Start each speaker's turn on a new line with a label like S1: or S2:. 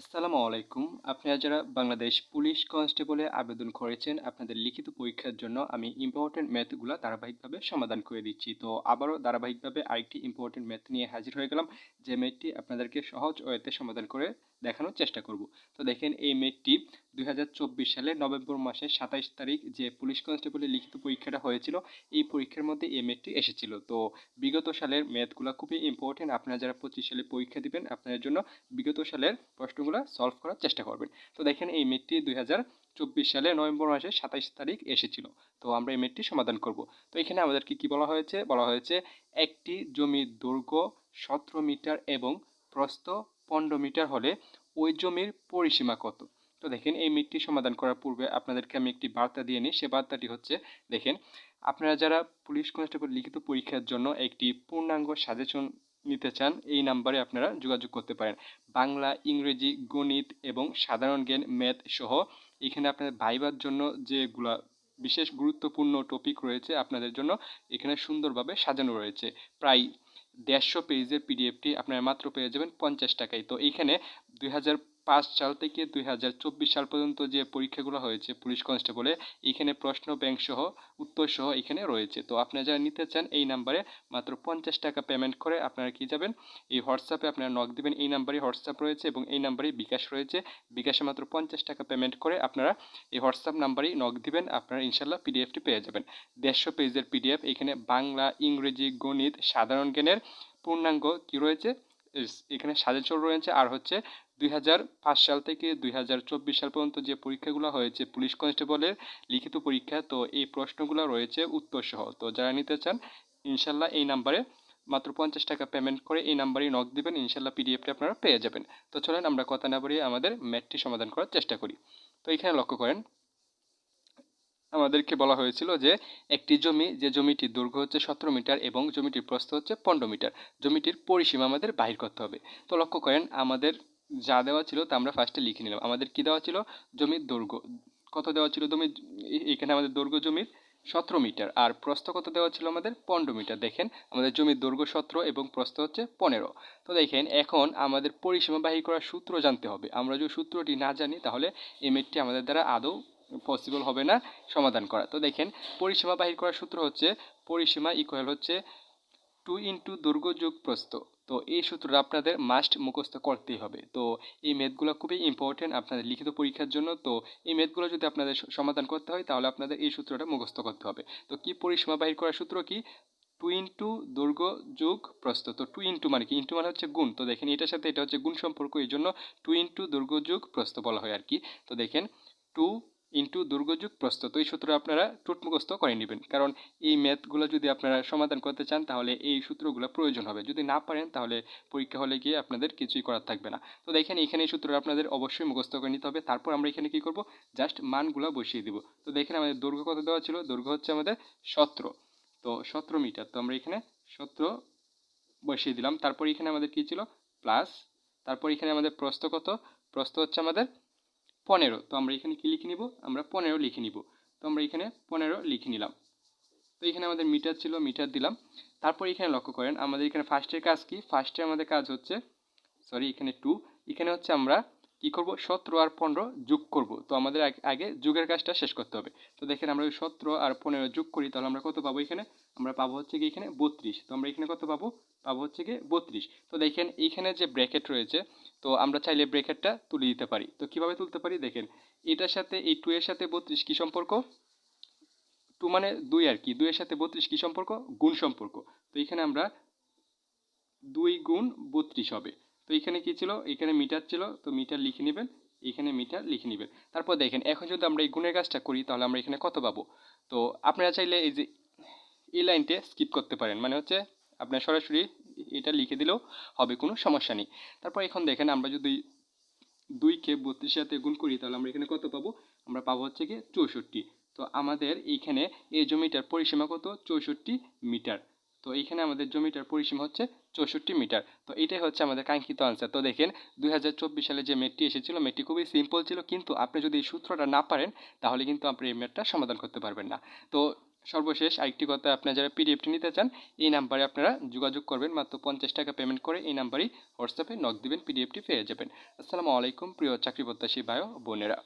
S1: আসসালামু আলাইকুম। আপনারা যারা বাংলাদেশ পুলিশ কনস্টেবলে আবেদন করেছেন, আপনাদের লিখিত পরীক্ষার জন্য আমি ইম্পর্টেন্ট ম্যাথগুলো ধারাবাহিকভাবে সমাধান করে দিচ্ছি। তো আবারও ধারাবাহিকভাবে আরেকটি ইম্পর্টেন্ট ম্যাথ নিয়ে হাজির হয়ে গেলাম। যে ম্যাথটি আপনাদেরকে সহজ ওয়েতে সমাধান করে দেখানোর চেষ্টা করব। তো দেখেন এই ম্যাথটি দুই সালে নভেম্বর মাসের সাতাইশ তারিখ যে পুলিশ কনস্টেবলের লিখিত পরীক্ষাটা হয়েছিল, এই পরীক্ষার মধ্যে এই মেয়েটি এসেছিল। তো বিগত সালের ম্যাথগুলো খুবই ইম্পর্টেন্ট আপনারা যারা পঁচিশ সালে পরীক্ষা দিবেন, আপনাদের জন্য বিগত সালের প্রশ্নগুলো সলভ করার চেষ্টা করবেন। তো দেখেন এই ম্যাথটি দুই চব্বিশ সালে নভেম্বর মাসের সাতাইশ তারিখ এসেছিল। তো আমরা এই ম্যাথটি সমাধান করব। তো এখানে আমাদেরকে কি বলা হয়েছে? বলা হয়েছে, একটি জমির দৈর্ঘ্য সতেরো মিটার এবং প্রস্থ পনেরো মিটার হলে ওই জমির পরিসীমা কত? তো দেখেন, এই মিটটি সমাধান করার পূর্বে আপনাদেরকে আমি একটি বার্তা দিয়ে নিই। সে বার্তাটি হচ্ছে, দেখেন, আপনারা যারা পুলিশ কনস্টেবল লিখিত পরীক্ষার জন্য একটি পূর্ণাঙ্গ সাজেশন নিতে চান, এই নাম্বারে আপনারা যোগাযোগ করতে পারেন। বাংলা, ইংরেজি, গণিত এবং সাধারণ জ্ঞান, ম্যাথ সহ এখানে আপনাদের ভাইবার জন্য যেগুলা বিশেষ গুরুত্বপূর্ণ টপিক রয়েছে, আপনাদের জন্য এখানে সুন্দরভাবে সাজানো রয়েছে। প্রায় দেড়শো পেজের পিডিএফটি আপনারা মাত্র পেয়ে যাবেন পঞ্চাশ টাকায়। তো এইখানে দুই পাঁচ সাল থেকে দুই হাজার চব্বিশ সাল পর্যন্ত যে পরীক্ষাগুলো হয়েছে পুলিশ কনস্টেবলে এইখানে প্রশ্ন ব্যাংক সহ উত্তর সহ এখানে রয়েছে। তো আপনারা যারা নিতে চান এই নাম্বারে মাত্র পঞ্চাশ টাকা পেমেন্ট করে আপনারা কি যাবেন? এই হোয়াটসঅ্যাপে আপনারা নক দেবেন। এই নাম্বারে হোয়াটসঅ্যাপ রয়েছে এবং এই নাম্বারে বিকাশ রয়েছে। বিকাশে মাত্র পঞ্চাশ টাকা পেমেন্ট করে আপনারা এই হোয়াটসঅ্যাপ নাম্বারেই নক দিবেন। আপনারা ইনশাল্লাহ পিডিএফটি পেয়ে যাবেন। দেড়শো পেজের পিডিএফ এখানে বাংলা, ইংরেজি, গণিত, সাধারণ জ্ঞানের পূর্ণাঙ্গ কি রয়েছে? এখানে সাজেশন রয়েছে। আর হচ্ছে দুই হাজার পাঁচ সাল থেকে দুই হাজার চব্বিশ সাল পর্যন্ত যে পরীক্ষাগুলো হয়েছে, পুলিশ কনস্টেবলের লিখিত পরীক্ষা, তো এই প্রশ্নগুলো রয়েছে উত্তর সহ তো যারা নিতে চান, ইনশাল্লাহ এই নাম্বারে মাত্র পঞ্চাশ টাকা পেমেন্ট করে এই নাম্বারেই নক দেবেন, ইনশাল্লাহ পিডিএফটি আপনারা পেয়ে যাবেন। তো চলেন আমরা কথা না বাড়িয়ে আমাদের ম্যাথটি সমাধান করার চেষ্টা করি। তো এখানে লক্ষ্য করেন, আমাদেরকে বলা হয়েছিল যে একটি জমি, যে জমিটির দৈর্ঘ্য হচ্ছে সতেরো মিটার এবং জমিটির প্রস্থ হচ্ছে পনেরো মিটার। জমিটির পরিসীমা আমাদের বাহির করতে হবে। তো লক্ষ্য করেন, আমাদের যা দেওয়া ছিল তা আমরা ফার্স্টে লিখে নিলাম। আমাদের কি দেওয়া ছিল? জমির দৈর্ঘ্য। কত দেওয়া ছিল? জমি এখানে আমাদের দৈর্ঘ্য জমির সতেরো মিটার। আর প্রস্থ কত দেওয়া ছিল আমাদের? পনেরো মিটার। দেখেন, আমাদের জমির দৈর্ঘ্য সতেরো এবং প্রস্থ হচ্ছে পনেরো। তো দেখেন, এখন আমাদের পরিসীমা বাহির করার সূত্র জানতে হবে। আমরা যদি সূত্রটি না জানি, তাহলে এই মেটটি আমাদের দ্বারা আদৌ পসিবল হবে না সমাধান করা। তো দেখেন, পরিসীমা বাহির করার সূত্র হচ্ছে, পরিসীমা ইকুয়াল হচ্ছে টু ইন্টু দৈর্ঘ্য যোগ প্রস্থ। তো এই সূত্রটা আপনাদের মাস্ট মুখস্থ করতেই হবে। তো এই ম্যাথগুলো খুবই ইম্পর্টেন্ট আপনাদের লিখিত পরীক্ষার জন্য। তো এই ম্যাথগুলো যদি আপনাদের সমাধান করতে হয়, তাহলে আপনাদের এই সূত্রটা মুখস্থ করতে হবে। তো কি পরিসীমা বাহির করার সূত্র কি? টু ইন্টু দৈর্ঘ্য যোগ প্রস্থ। তো টু ইন্টু মানে কি? ইন্টু মানে হচ্ছে গুণ। তো দেখেন এটার সাথে এটা হচ্ছে গুণ সম্পর্ক। এই জন্য টু ইন্টু দৈর্ঘ্য যোগ প্রস্থ বলা হয় আর কি। তো দেখেন টু ইন্টু দুর্গযুগ প্রস্তুত। এই সূত্র আপনারা টুটমুখস্থ করে নেবেন। কারণ এই ম্যাথগুলো যদি আপনারা সমাধান করতে চান, তাহলে এই সূত্রগুলো প্রয়োজন হবে। যদি না পারেন, তাহলে পরীক্ষা হলে গিয়ে আপনাদের কিছুই করার থাকবে না। তো দেখেন, এখানে এই সূত্র আপনাদের অবশ্যই মুখস্থ করে নিতে হবে। তারপর আমরা এখানে কি করব? জাস্ট মানগুলো বসিয়ে দিব। তো দেখেন, আমাদের দৈর্ঘ্য কত দেওয়া ছিল? দৈর্ঘ্য হচ্ছে আমাদের সতেরো। তো সতেরো মিটার। তো আমরা এখানে সতেরো বসিয়ে দিলাম। তারপর এখানে আমাদের কি ছিল? প্লাস। তারপর এখানে আমাদের প্রস্থ কত? প্রস্থ হচ্ছে আমাদের পনেরো। তো আমরা এখানে কি লিখে নিব? আমরা পনেরো লিখে নিব। তো আমরা এখানে পনেরো লিখে নিলাম। তো এখানে আমাদের মিটার ছিল, মিটার দিলাম। তারপর এখানে লক্ষ্য করেন, আমাদের এখানে ফার্স্টের কাজ কি? ফার্স্টে আমাদের কাজ হচ্ছে সরি এখানে টু এখানে হচ্ছে আমরা কি করব? সতেরো আর পনেরো যোগ করব। তো আমাদের আগে যুগের কাজটা শেষ করতে হবে। তো দেখেন আমরা ওই সতেরো আর পনেরো যোগ করি, তাহলে আমরা কত পাবো এখানে? আমরা পাবো হচ্ছে কি এখানে বত্রিশ। তো আমরা এখানে কত পাবো? পাবো হচ্ছে কি বত্রিশ। তো দেখেন, এইখানে যে ব্র্যাকেট রয়েছে তো আমরা চাইলে ব্র্যাকেটটা তুলে দিতে পারি। তো কীভাবে তুলতে পারি? দেখেন, এটার সাথে, এই টু এর সাথে বত্রিশ কী সম্পর্ক? টু মানে দুই আর কি। দুইয়ের সাথে বত্রিশ কী সম্পর্ক? গুণ সম্পর্ক। তো এখানে আমরা দুই গুণ বত্রিশ হবে। তো এখানে কি ছিল? এখানে মিটার ছিল। তো মিটার লিখে নেবেন। এখানে মিটার লিখে নেবেন। তারপর দেখেন, এখন যদি আমরা এই গুণের কাজটা করি, তাহলে আমরা এখানে কত পাবো? তো আপনারা চাইলে এই যে, এই লাইনটা স্কিপ করতে পারেন। মানে হচ্ছে, আপনার সরাসরি এটা লিখে দিলেও হবে, কোনো সমস্যা নেই। তারপর এখন দেখেন আমরা যদি দুইকে বত্রিশ সাথে গুণ করি, তাহলে আমরা এখানে কত পাবো? আমরা পাবো হচ্ছে কি চৌষট্টি। তো আমাদের এইখানে এই জমিটার পরিসীমা কত? চৌষট্টি মিটার। তো এইখানে আমাদের জমিটার পরিসীমা হচ্ছে চৌষট্টি মিটার। তো এটাই হচ্ছে আমাদের কাঙ্ক্ষিত আনসার তো দেখেন, দুই হাজার চব্বিশ সালে যে মেটটি এসেছিল মেটটি খুবই সিম্পল ছিল, কিন্তু আপনি যদি এই সূত্রটা না পারেন, তাহলে কিন্তু আপনি এই মেটটা সমাধান করতে পারবেন না। তো সর্বশেষ আরেকটি কথা, আপনারা যারা পিডিএফটি নিতে চান, এই নাম্বারে আপনারা যোগাযোগ করবেন। মাত্র পঞ্চাশ টাকা পেমেন্ট করে এই নাম্বারেই হোয়াটসঅ্যাপে নক দিবেন পিডিএফটি পেয়ে যাবেন। আসসালামু আলাইকুম, প্রিয় চাকরি প্রত্যাশী ভাই ও বোনেরা।